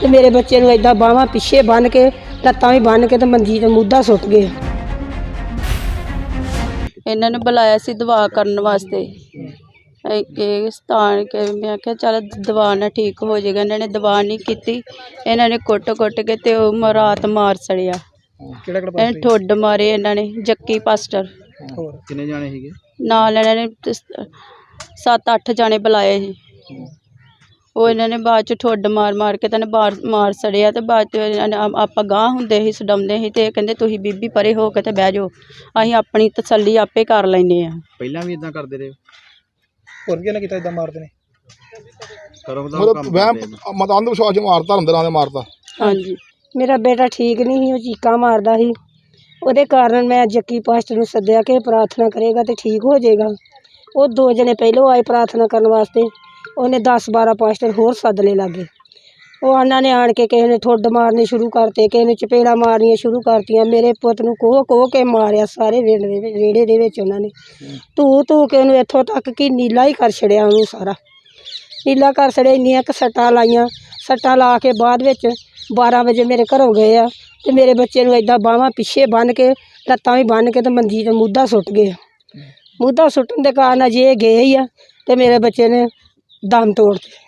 ਤੇ ਮੇਰੇ ਬੱਚੇ ਨੂੰ ਏਦਾਂ ਬਾਹਾਂ ਪਿੱਛੇ ਬੰਨ ਕੇ ਲੱਤਾਂ ਵੀ ਬੰਨ ਕੇ ਤੇ ਮੰਜੀ ਤੇ ਮੁੱਦਾ ਸੁੱਟ ਗਏ। ਇਹਨਾਂ ਨੇ ਬੁਲਾਇਆ ਸੀ ਦਵਾ ਕਰਨ ਵਾਸਤੇ। ਕਿ ਸਤਾਨ ਕੇ ਮੈਂ ਕਿਹਾ ਚੱਲ ਦਵਾ ਨਾਲ ਠੀਕ ਹੋ ਜਾਏਗਾ। ਇਹਨਾਂ ਨੇ ਦਵਾ ਨਹੀਂ ਕੀਤੀ। ਇਹਨਾਂ ਨੇ ਕੁੱਟ-ਕੁੱਟ ਕੇ ਤੇ ਉਹ ਮ- ਰਾਤ ਮਾਰ ਸੜਿਆ। ਕਿਹੜਾ ਕਿਹੜਾ ਇਹ ਠੁੱਡ ਮਾਰੇ ਇਹਨਾਂ ਨੇ ਜੱਕੀ ਪਾਸਟਰ। ਹੋਰ? ਕਿੰਨੇ ਜਾਣੇ ਸੀਗੇ? ਨਾਲ ਇਹਨਾਂ ਨੇ 7-8 ਜਾਣੇ ਬੁਲਾਏ ਸੀ। ਉਹ ਇਹਨਾਂ ਨੇ ਬਾਅਦ ਚ ਠੁੱਡ ਮਾਰ ਮਾਰ ਕੇ ਤਾਂ ਮਾਰ ਮਾਰ ਸੜਿਆ ਤੇ ਬਾਅਦ ਚ ਇਹਨਾਂ ਨੇ ਆ- ਆਪਾਂ ਗਾਂਹ ਹੁੰਦੇ ਸੀ ਸਡਮਦੇ ਸੀ ਤੇ ਇਹ ਕਹਿੰਦੇ ਤੁਸੀਂ ਬੀਬੀ ਪਰੇ ਹੋ ਕੇ ਤੇ ਬਹਿ ਜਾਓ। ਅਸੀਂ ਆਪਣੀ ਤਸੱਲੀ ਆਪੇ ਕਰ ਲੈਨੇ ਆ। ਪਹਿਲਾਂ ਵੀ ਇਦਾਂ ਕਰਦੇ ਰਹੇ? ਹੋਰ ਕੀ ਨਾ ਕੀਤਾ ਇਦਾਂ ਮਾਰਦੇ ਨੇ ਕਰੋ ਦਾ ਮਤਲਬ ਵਹਿਮ ਮਤ ਅੰਧ ਵਿਸ਼ਵਾਸ ਚ ਮਾਰਤਾ ਅੰਦਰਾਂ ਦੇ ਮਾਰਤਾ। ਹਾਂਜੀ। ਮੇਰਾ ਬੇਟਾ ਠੀਕ ਨਹੀਂ ਸੀ ਉਹ ਚੀਕਾਂ ਮਾਰਦਾ ਸੀ। ਉਹਦੇ ਕਾਰਨ ਮੈਂ ਜੱਕੀ ਪਾਸਟਰ ਨੂੰ ਸੱਦਿਆ ਕਿ ਪ੍ਰਾਰਥਨਾ ਕਰੇਗਾ ਤੇ ਠੀਕ ਹੋ ਜਾਏਗਾ। ਉਹ ਦੋ ਜਣੇ ਪਹਿਲੋਂ ਆਏ ਪ੍ਰਾਰਥਨਾ ਕਰਨ ਵਾਸਤੇ। ਉਹਨੇ 10 12 ਪਾਸਟਰ ਹੋਰ ਸੱਦ ਲਏ ਲਾਗੇ। ਉਹ ਉਹਨਾਂ ਨੇ ਆਣ ਕੇ ਕਿਸੇ ਨੇ ਠੁੱਡ ਮਾਰਨੇ ਸ਼ੁਰੂ ਕਰਤੇ, ਕਿਸੇ ਨੇ ਚਪੇੜਾ ਮਾਰਨੀਆਂ ਸ਼ੁਰੂ ਕਰਤੀਆਂ। ਮੇਰੇ ਪੁੱਤ ਨੂੰ ਕੋਹ ਕੋਹ ਕੇ ਮਾਰਿਆ ਸਾਰੇ ਵਿਹੜੇ ਦੇ ਵਿੱਚ ਵਿਹੜੇ ਦੇ ਵਿੱਚ ਉਹਨਾਂ ਨੇ। ਧੂ ਧੂ ਕੇ ਉਹਨੂੰ ਇੱਥੋਂ ਤੱਕ ਕਿ ਨੀਲਾ ਹੀ ਕਰ ਛੜਿਆ ਉਹਨੂੰ ਸਾਰਾ। ਨੀਲਾ ਕਰ ਛੜਿਆ, ਇੰਨੀਆਂ ਕੁ ਸੱਟਾਂ ਲਾਈਆਂ। ਸੱਟਾਂ ਲਾ ਕੇ ਬਾਅਦ ਵਿੱਚ 12 ਵਜੇ ਮੇਰੇ ਘਰੋਂ ਗਏ ਆ ਤੇ ਮੇਰੇ ਬੱਚੇ ਨੂੰ ਏਦਾਂ ਬਾਹਾਂ ਪਿੱਛੇ ਬੰਨ੍ਹ ਕੇ, ਲੱਤਾਂ ਵੀ ਬੰਨ੍ਹ ਕੇ ਤੇ ਮੰਜੀ ਤੇ ਮੁੱਦਾ ਸੁੱਟ ਗਏ ਮੁੱਦਾ ਸੁੱਟਣ ਦੇ ਕਾਰਨ ਅਜੇ ਇਹ ਗਏ ਹੀ ਆ ਤੇ ਮੇਰੇ ਬੱਚੇ ਨੇ ਦਮ ਤੋੜ ਦਿੱਤੇ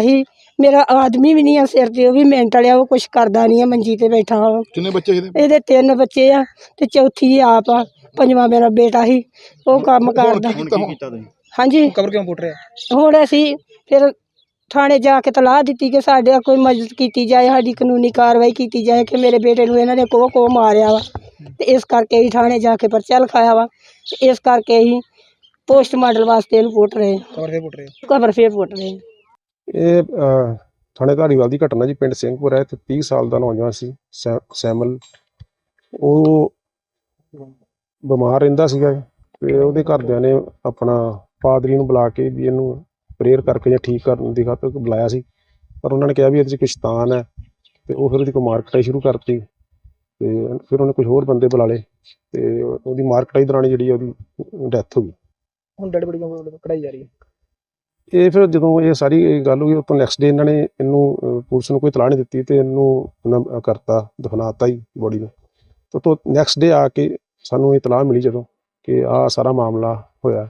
ਹੀ। ਮੇਰਾ ਆਦਮੀ ਵੀ ਨਹੀਂ ਆ ਸਿਰ ਤੇ ਉਹ ਵੀ ਮਿੰਟ ਵਾਲਿਆ ਉਹ ਕੁਛ ਕਰਦਾ ਨਹੀਂ ਆ ਮੰਜੀ ਤੇ ਬੈਠਾ ਵਾ। ਕਿੰਨੇ ਬੱਚੇ ਇਹਦੇ? ਇਹਦੇ ਤਿੰਨ ਬੱਚੇ ਆ ਤੇ ਚੌਥੀ ਆਪ ਆ ਪੰਜਵਾਂ ਮੇਰਾ ਬੇਟਾ ਸੀ ਉਹ ਕੰਮ ਕਰਦਾ। ਕੀ ਹਾਂਜੀ। ਕਬਰ ਕਿਉਂ ਪੁੱਟ ਰਿਹਾ? ਹੁਣ ਅਸੀਂ ਫਿਰ ਥਾਣੇ ਜਾ ਕੇ ਤਲਾਹ ਦਿੱਤੀ ਕਿ ਸਾਡੇ ਕੋਈ ਮਦਦ ਕੀਤੀ ਜਾਏ ਸਾਡੀ ਕਾਨੂੰਨੀ ਕਾਰਵਾਈ ਕੀਤੀ ਜਾਏ ਕਿ ਮੇਰੇ ਬੇਟੇ ਨੂੰ ਇਹਨਾਂ ਨੇ ਕੋਹ ਕੋਹ ਮਾਰਿਆ ਵਾ। ਤੇ ਇਸ ਕਰਕੇ ਹੀ ਥਾਣੇ ਜਾ ਕੇ ਪਰਚਾ ਲਿਖਾਇਆ ਵਾ। ਤੇ ਇਸ ਕਰਕੇ ਹੀ ਪੋਸਟ ਮਾਡਲ ਵਾਸਤੇ ਇਹਨੂੰ ਪੁੱਟ ਰਹੇ ਕਬਰ ਫੇਰ ਪੁੱਟ ਰਹੇ ਕਬਰ ਫੇਰ ਪੁੱਟ ਰਹੇ ਇਹ ਥਾਣੇ ਧਾਰੀਵਾਲ ਦੀ ਘਟਨਾ ਜੀ ਪਿੰਡ ਸਿੰਘਪੁਰ ਹੈ ਤੇ 30 ਸਾਲ ਦਾ ਨੌਜਵਾਨ ਸੀ ਸੈ- ਸੈਮਲ ਉਹ ਬਿਮਾਰ ਰਹਿੰਦਾ ਸੀਗਾ ਤੇ ਉਹਦੇ ਘਰਦਿਆਂ ਨੇ ਆਪਣਾ ਪਾਦਰੀ ਨੂੰ ਬੁਲਾ ਕੇ ਵੀ ਇਹਨੂੰ ਪ੍ਰੇਅਰ ਕਰਕੇ ਜਾਂ ਠੀਕ ਕਰਨ ਦੀ ਖਾਤਰ ਬੁਲਾਇਆ ਸੀ ਪਰ ਉਹਨਾਂ ਨੇ ਕਿਹਾ ਵੀ ਇਹਦੇ 'ਚ ਕੁਛ ਤਾਨ ਹੈ ਤੇ ਉਹ ਫਿਰ ਉਹਦੀ ਕੋਈ ਮਾਰ ਕਟਾਈ ਸ਼ੁਰੂ ਕਰਤੀ ਤੇ ਫਿਰ ਉਹਨੇ ਕੁਝ ਹੋਰ ਬੰਦੇ ਬੁਲਾ ਲਏ ਤੇ ਉਹਦੀ ਮਾਰ ਕਟਾਈ ਦੌਰਾਨ ਜਿਹੜੀ ਉਹਦੀ ਡੈਥ ਹੋ ਗਈ ਹੁਣ ਡੈਡ ਬੜੀ ਕਢਾਈ ਜਾ ਰਹੀ ਹੈ ਇਹ ਫਿਰ ਜਦੋਂ ਇਹ ਸਾਰੀ ਗੱਲ ਹੋਈ ਉਹ ਤੋਂ ਨੈਕਸਟ ਡੇ ਇਹਨਾਂ ਨੇ ਇਹਨੂੰ ਪੁਲਿਸ ਨੂੰ ਕੋਈ ਤਲਾਹ ਨਹੀਂ ਦਿੱਤੀ ਤੇ ਇਹਨੂੰ ਕਰਤਾ ਦਫਨਾਤਾ ਹੀ ਬੋਡੀ ਨੂੰ। ਤੇ ਤੋਂ ਨੈਕਸਟ ਡੇ ਆ ਕੇ ਸਾਨੂੰ ਇਹ ਤਲਾਹ ਮਿਲੀ ਜਦੋਂ ਕਿ ਆ ਸਾਰਾ ਮਾਮਲਾ ਹੋਇਆ।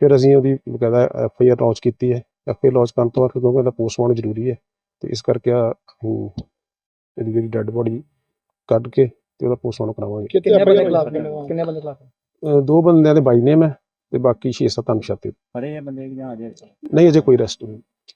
ਫਿਰ ਅਸੀਂ ਉਹਦੀ ਬਕਾਇਦਾ ਐਫ ਆਈ ਆਰ ਲਾਂਚ ਕੀਤੀ ਹੈ। ਐਫ ਆਈ ਆਰ ਲਾਂਚ ਕਰਨ ਤੋਂ ਬਾਅਦ ਕਿਉਂਕਿ ਇਹਦਾ ਪੋਸਟਮਾਰਟਮ ਜ਼ਰੂਰੀ ਹੈ ਤੇ ਇਸ ਕਰਕੇ ਆ ਇਹਦੀ ਜਿਹੜੀ ਡੈੱਡ ਬੋਡੀ ਕੱਢ ਕੇ ਤੇ ਉਹਦਾ ਪੋਸਟਮਾਰਟਮ ਕਰਾਵਾਂਗੇ। ਕਿੰਨੇ ਬੰਦੇ ਖਿਲਾਫ ਕਿੰਨੇ ਬੰਦੇ ਖਿਲਾਫ ਅਹ, ਦੋ ਬੰਦਿਆਂ ਦੇ ਬਾਈ ਨੇਮ ਹੈ। ਤੇ ਬਾਕੀ 6-7 ਅਨਸ਼ਾਤੇ ਫੜੇ ਬੰਦੇ ਜਾਂ ਅਜੇ ਨਹੀਂ ਅਜੇ ਕੋਈ ਰੈਸਟ ਨਹੀਂ।